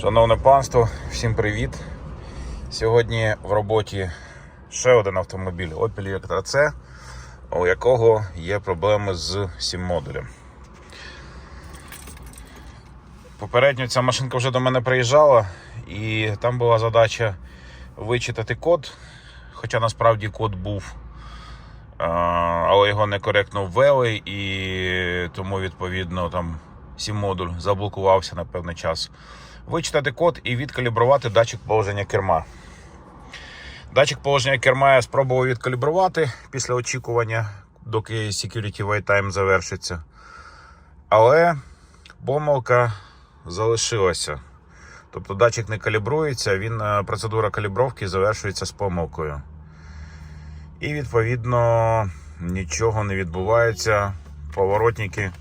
Шановне панство, всім привіт! Сьогодні в роботі ще один автомобіль Opel Vectra C, у якого є проблеми з сім модулем. Попередньо ця машинка вже до мене приїжджала, і там була задача вичитати код, хоча насправді код був, але його некоректно ввели, і тому відповідно там сім модуль заблокувався на певний час вичитати код і відкалібрувати датчик положення керма. Датчик положення керма я спробував відкалібрувати після очікування, доки Security Wait Time завершиться. Але помилка залишилася. Тобто датчик не калібрується, він, е, процедура калібровки завершується з помилкою. І відповідно нічого не відбувається, поворотники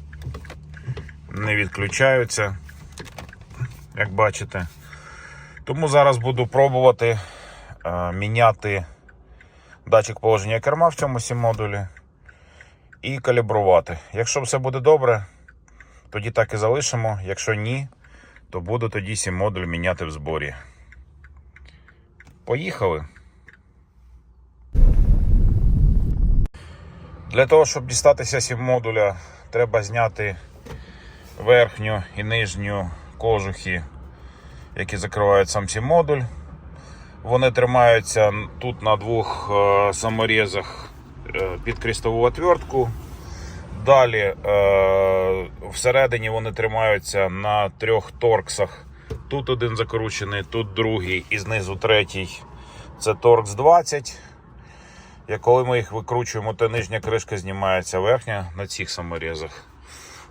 не відключаються як бачите. Тому зараз буду пробувати е, міняти датчик положення керма в цьому сім модулі і калібрувати. Якщо все буде добре, тоді так і залишимо. Якщо ні, то буду тоді сім модуль міняти в зборі. Поїхали. Для того, щоб дістатися сім модуля, треба зняти верхню і нижню кожухи, які закривають сам цей модуль. Вони тримаються тут на двох е, саморізах е, під крістову отвертку. Далі е, всередині вони тримаються на трьох торксах. Тут один закручений, тут другий і знизу третій. Це торкс 20. І коли ми їх викручуємо, то нижня кришка знімається верхня на цих саморізах.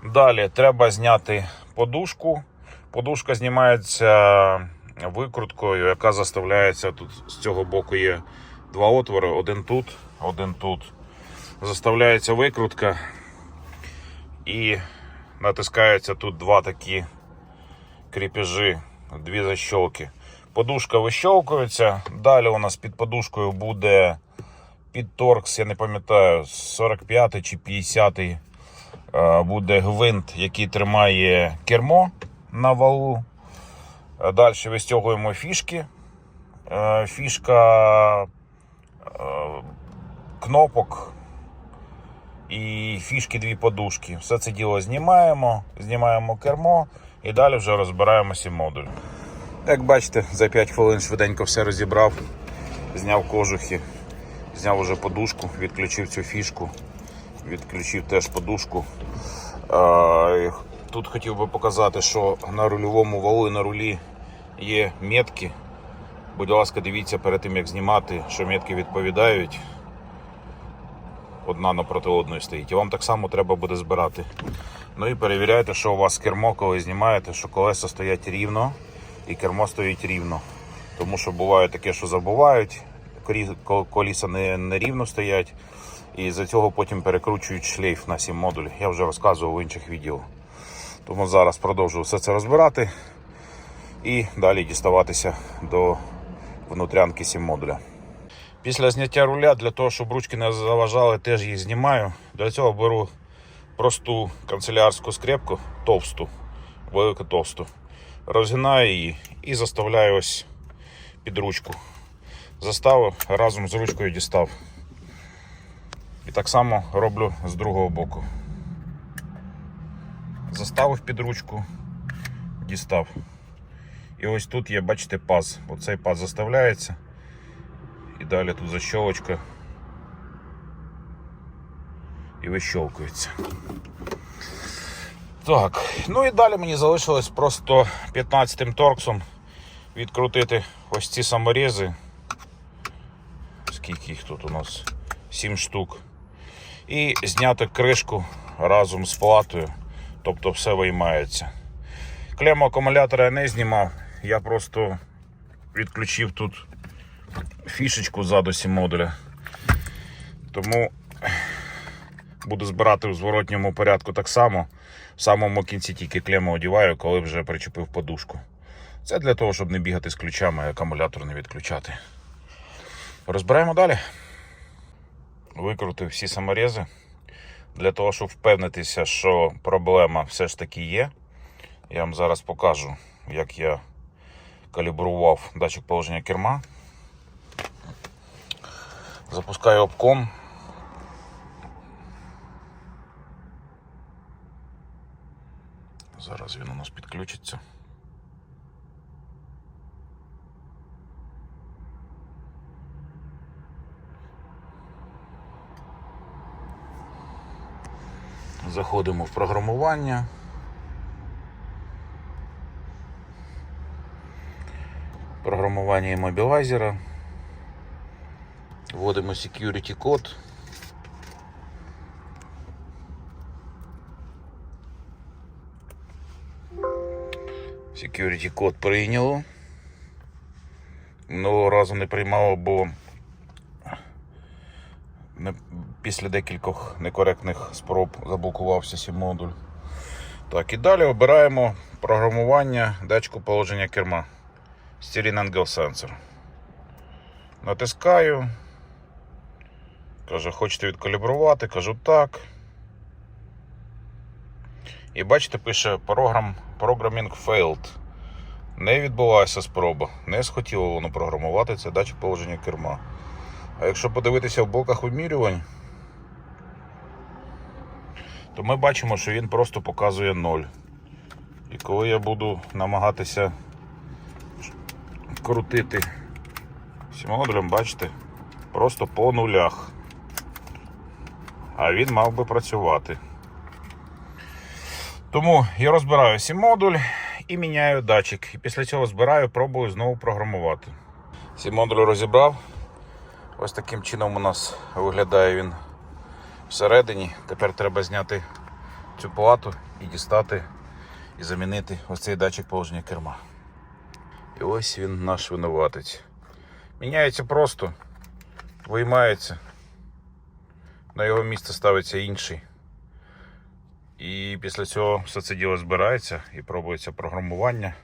Далі треба зняти подушку. Подушка знімається викруткою, яка заставляється тут з цього боку є два отвори: один тут, один тут. Заставляється викрутка і натискається тут два такі кріпежі, дві защолки. Подушка вищолкується. Далі у нас під подушкою буде під торкс, я не пам'ятаю, 45 чи 50 буде гвинт, який тримає кермо на валу. Далі вистягуємо фішки. Е, Фішка е, кнопок і фішки дві подушки. Все це діло знімаємо, знімаємо кермо і далі вже розбираємося модуль. Як бачите, за 5 хвилин швиденько все розібрав, зняв кожухи, зняв уже подушку, відключив цю фішку, відключив теж подушку. Тут хотів би показати, що на рульовому валу і на рулі є метки. Будь ласка, дивіться перед тим, як знімати, що метки відповідають. Одна напроти одної стоїть. І вам так само треба буде збирати. Ну і перевіряйте, що у вас кермо, коли знімаєте, що колеса стоять рівно і кермо стоїть рівно. Тому що буває таке, що забувають, коліса не, не рівно стоять. І за цього потім перекручують шлейф на 7 модуль. Я вже розказував в інших відео. Тому зараз продовжую все це розбирати і далі діставатися до внутрянки 7 модуля. Після зняття руля, для того, щоб ручки не заважали, теж їх знімаю. Для цього беру просту канцелярську скрепку, товсту, велику товсту. Розгинаю її і заставляю ось під ручку. Заставив, разом з ручкою дістав. Так само роблю з другого боку. Заставив під ручку, дістав. І ось тут є, бачите, паз. Оцей паз заставляється. І далі тут защолочка. І вищолкується. Так, ну і далі мені залишилось просто 15-м торксом відкрутити ось ці саморізи. Скільки їх тут у нас? 7 штук. І зняти кришку разом з платою. Тобто все виймається. Клему акумулятора я не знімав, я просто відключив тут фішечку ззаду модуля. Тому буду збирати в зворотньому порядку так само. В самому кінці тільки клему одіваю, коли вже причепив подушку. Це для того, щоб не бігати з ключами, а акумулятор не відключати. Розбираємо далі. Викрутив всі саморези. Для того, щоб впевнитися, що проблема все ж таки є. Я вам зараз покажу, як я калібрував датчик положення керма. Запускаю обком. Зараз він у нас підключиться. Заходимо в програмування. Програмування іммобілайзера. Вводимо security код. Security код прийняло. Минулого разу не приймало, бо не, після декількох некоректних спроб заблокувався сім модуль. Так, і далі обираємо програмування датчику положення керма. Steering Angle Sensor. Натискаю. Каже, хочете відкалібрувати? Кажу так. І бачите, пише програм, Programming failed. Не відбулася спроба. Не схотіло воно програмувати це датчик положення керма. А якщо подивитися в блоках вимірювань, то ми бачимо, що він просто показує 0. І коли я буду намагатися крутити всім модулем, бачите, просто по нулях. А він мав би працювати. Тому я розбираю сім модуль і міняю датчик. І після цього збираю, пробую знову програмувати. Сім модуль розібрав. Ось таким чином у нас виглядає він всередині. Тепер треба зняти цю плату і дістати і замінити ось цей датчик положення керма. І ось він наш винуватець. Міняється просто, виймається. На його місце ставиться інший. І після цього все це діло збирається і пробується програмування.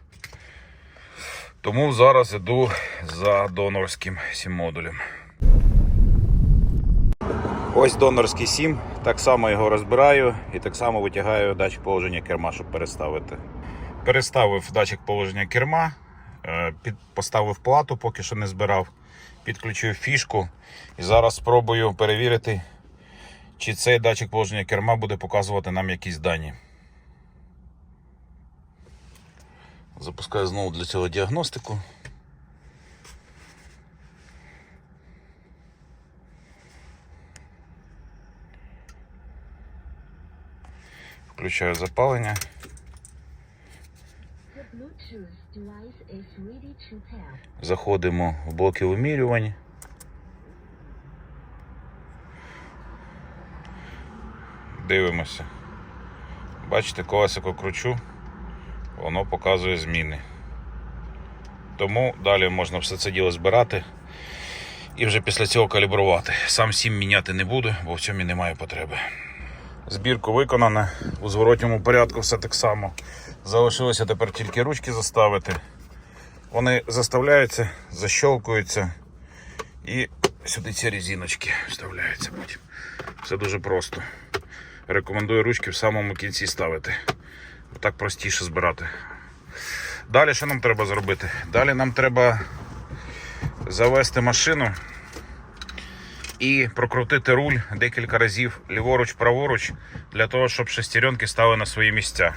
Тому зараз іду за донорським сім модулем. Ось донорський сім. Так само його розбираю і так само витягаю датчик положення керма, щоб переставити. Переставив датчик положення керма, е, поставив плату, поки що не збирав, підключив фішку і зараз спробую перевірити, чи цей датчик положення керма буде показувати нам якісь дані. Запускаю знову для цього діагностику. Включаю запалення. Заходимо в блоки вимірювань. Дивимося. Бачите, колесико кручу, воно показує зміни. Тому далі можна все це діло збирати і вже після цього калібрувати. Сам сім міняти не буду, бо в цьому немає потреби. Збірку виконана у зворотньому порядку все так само. Залишилося тепер тільки ручки заставити. Вони заставляються, защелкуються і сюди ці резиночки вставляються потім. Все дуже просто. Рекомендую ручки в самому кінці ставити. Так простіше збирати. Далі що нам треба зробити? Далі нам треба завести машину і прокрутити руль декілька разів ліворуч-праворуч для того, щоб шестеренки стали на свої місця.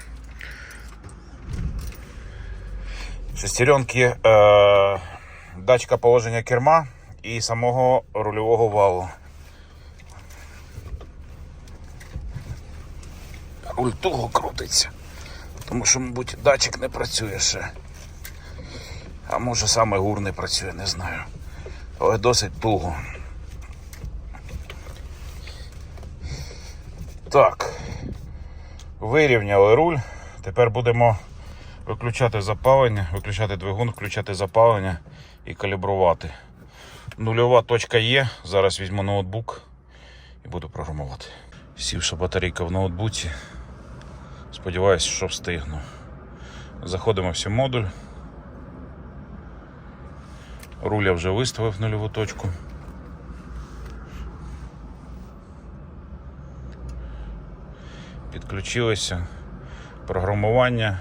Шестеренки е, датчика положення керма і самого рульового валу. Руль туго крутиться, тому що, мабуть, датчик не працює ще. А може саме гур не працює, не знаю. Але досить туго. Так. Вирівняли руль. Тепер будемо виключати запалення, виключати двигун, включати запалення і калібрувати. Нульова точка є. Зараз візьму ноутбук і буду програмувати. Сівша батарейка в ноутбуці. Сподіваюсь, що встигну. Заходимо в модуль. Руль я вже виставив нульову точку. Підключилися. Програмування.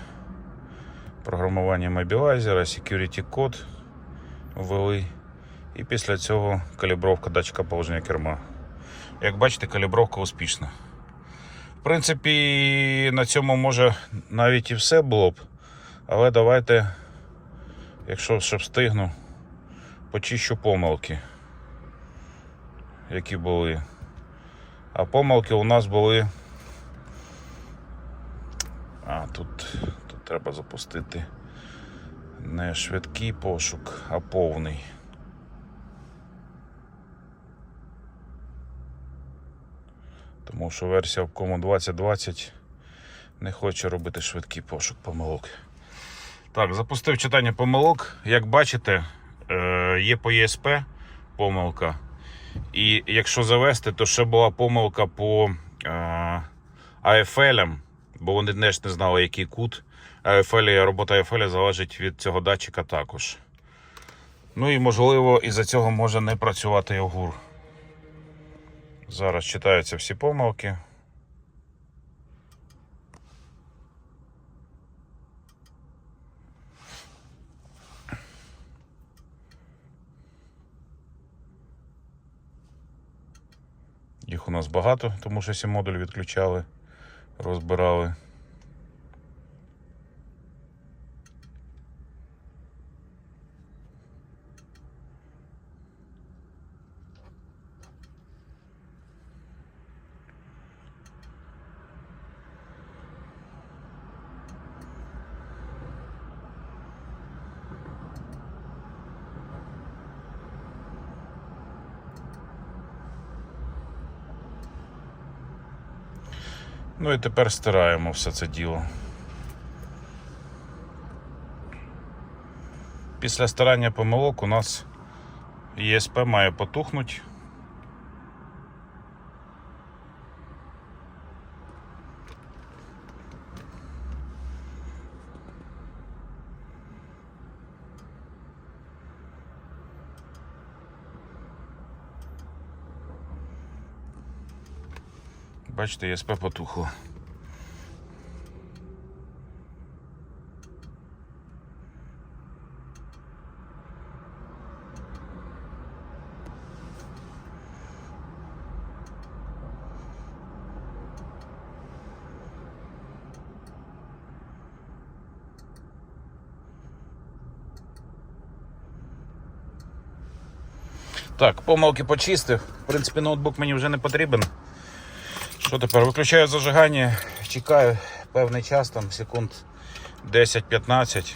програмування мобілайзера, security код ввели. І після цього калібровка датчика положення керма. Як бачите, калібровка успішна. В принципі, на цьому може навіть і все було б. Але давайте, якщо ще встигну, почищу помилки, які були. А помилки у нас були. А, тут, тут треба запустити не швидкий пошук, а повний. Тому що версія Обкому 2020 не хоче робити швидкий пошук помилок. Так, запустив читання помилок. Як бачите, е, є по ЄСП помилка. І якщо завести, то ще була помилка по е, AFL, бо вони теж не знали, який кут. AFL, робота AFL залежить від цього датчика також. Ну і можливо, із-за цього може не працювати йогур. Зараз читаються всі помилки. Їх у нас багато, тому що всі модулі відключали, розбирали. Ну і тепер стираємо все це діло. Після старання помилок у нас ЄСП має потухнути. Бачите, ЄСП потухло. Так, помилки почистив. В принципі, ноутбук мені вже не потрібен. Що тепер? Виключаю зажигання, чекаю певний час, там секунд 10-15.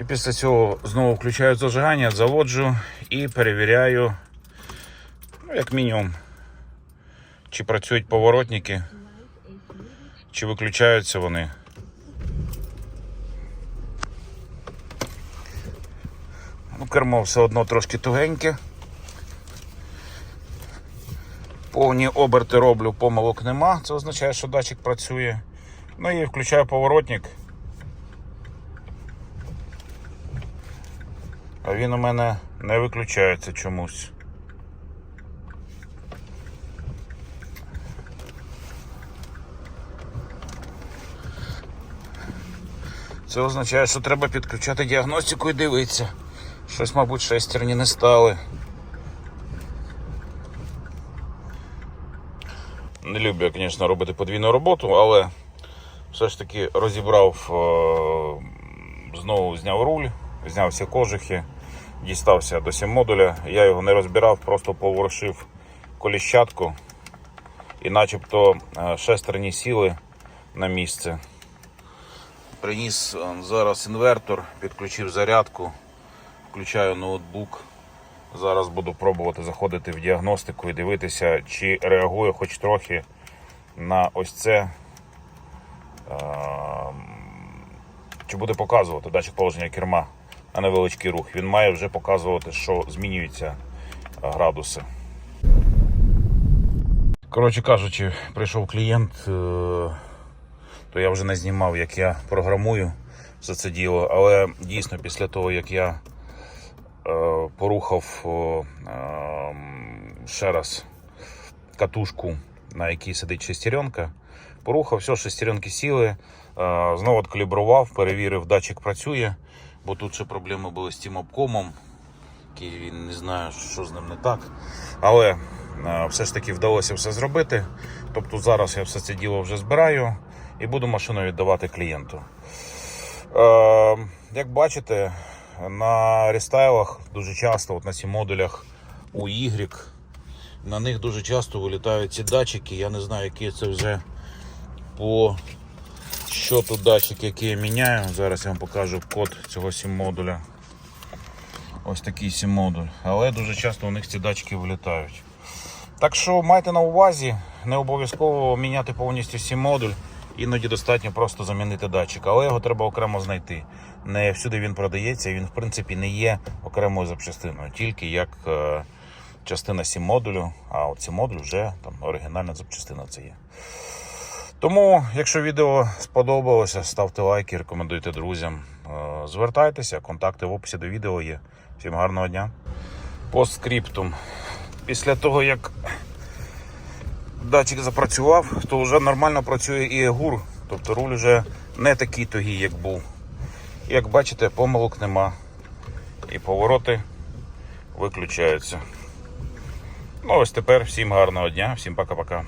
І після цього знову включаю зажигання, заводжу і перевіряю, ну, як мінімум, чи працюють поворотники, чи виключаються вони. Ну, кермо все одно трошки тугеньке. Повні оберти роблю, помилок нема. Це означає, що датчик працює. Ну і включаю поворотник. А він у мене не виключається чомусь. Це означає, що треба підключати діагностику і дивитися. Щось, мабуть, шестерні не стали. Не люблю звісно, робити подвійну роботу, але все ж таки розібрав, е, знову зняв руль, зняв всі кожухи, дістався до сім модуля. Я його не розбирав, просто поворушив коліщатку і начебто е, шестерні сіли на місце. Приніс е, зараз інвертор, підключив зарядку, включаю ноутбук. Зараз буду пробувати заходити в діагностику і дивитися, чи реагує хоч трохи на ось це. Ем, Чи буде показувати датчик положення керма на невеличкий рух. Він має вже показувати, що змінюються е, градуси. Коротше кажучи, прийшов клієнт, е, то я вже не знімав, як я програмую все це діло, але дійсно після того, як я е, порухав ем, ще раз катушку, на якій сидить шестеренка, Порухав, все, шестеренки сіли. Е, Знову откалібрував, перевірив, датчик працює, бо тут ще проблеми були з тим обкомом, він не знає, що з ним не так. Але е, все ж таки вдалося все зробити. Тобто зараз я все це діло вже збираю і буду машину віддавати клієнту. Е, як бачите, на рестайлах дуже часто, от на цих модулях у Y, на них дуже часто вилітають ці датчики. Я не знаю, які це вже по щоту датчик, який я міняю. Зараз я вам покажу код цього сім модуля. Ось такий сім модуль. Але дуже часто у них ці датчики вилітають. Так що майте на увазі, не обов'язково міняти повністю сім модуль. Іноді достатньо просто замінити датчик, але його треба окремо знайти. Не всюди він продається, він в принципі не є окремою запчастиною, тільки як е, частина сім модулю, а от сім модуль вже там оригінальна запчастина це є. Тому, якщо відео сподобалося, ставте лайки, рекомендуйте друзям. Е, Звертайтеся, контакти в описі до відео є. Всім гарного дня. Постскриптум. Після того, як датчик запрацював, то вже нормально працює і егур. Тобто руль вже не такий тугий, як був. Як бачите, помилок нема. І повороти виключаються. Ну ось тепер всім гарного дня, всім пока-пока.